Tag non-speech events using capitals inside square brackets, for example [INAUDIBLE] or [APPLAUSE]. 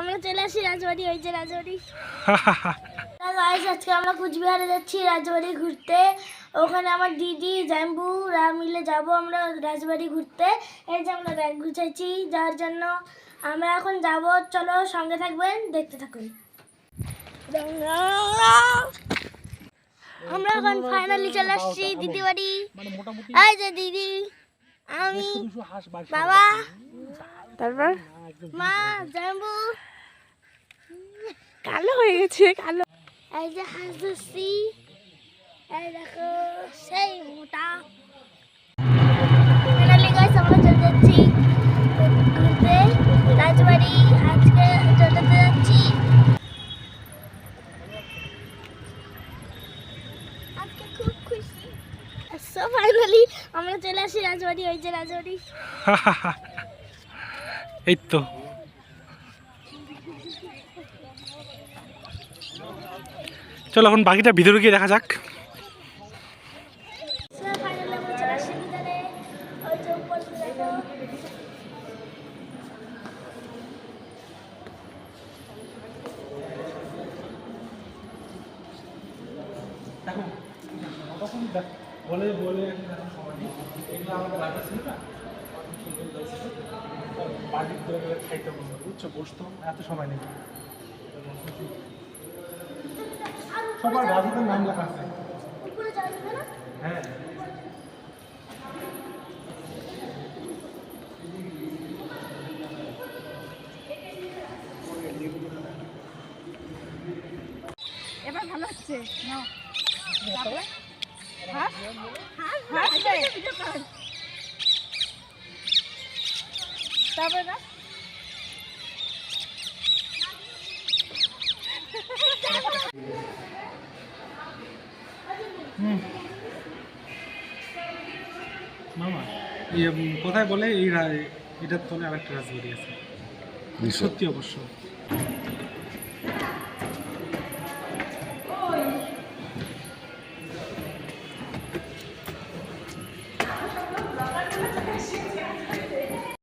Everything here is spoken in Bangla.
আমরা চলে আসি রাজবাড়ি ওই যে রাজবাড়ি। [LAUGHS] আজকে আমরা কুচবিহারে যাচ্ছি রাজবাড়ি ঘুরতে। ওখানে আমার দিদি জাম্বুরা মিলে যাব আমরা রাজবাড়ি ঘুরতে। এই যে আমরা ব্যাগ গুছাইছি যাওয়ার জন্য আমরা এখন যাব। চলো সঙ্গে থাকবেন দেখতে থাকুন। আমরা এখন ফাইনালি চলে আসছি দিদি বাড়ি মানে এই যে দিদি আমি বাবা। তারপর? মা জাম্বু কালো হয়ে গেছে কালো। এই যে হাঁস ধরছি এই দেখো সেই মোটা। ফাইনালি গাইস আমরা চলে যাচ্ছি ঘুরতে। রাজবাড়ি আজকে টোটোতে যাচ্ছি। আজকে খুব খুশি। সো ফাইনালি আমরা চলে আসি রাজবাড়ি ওই যে রাজবাড়ি। [LAUGHS] এই তো চলো এখন বাকিটা ভিতরে গিয়ে দেখা যাক। বলে বলে এগুলো আমাদের রাজা ছিল না বাড়ির দোকানে খাইতে বলব বুঝছ বসতো এত সময় নেই সবার রাজুদের নাম লেখা আছে। না? হ্যাঁ। এবার ভালো হচ্ছে? নাও। তারপরে হাঁস হাঁস হাঁস তারপরে না? মামা এই কোথায় বলে? এই এটার তলে আরেকটা রাজবাড়ি আছে। সত্যি অবশ্য।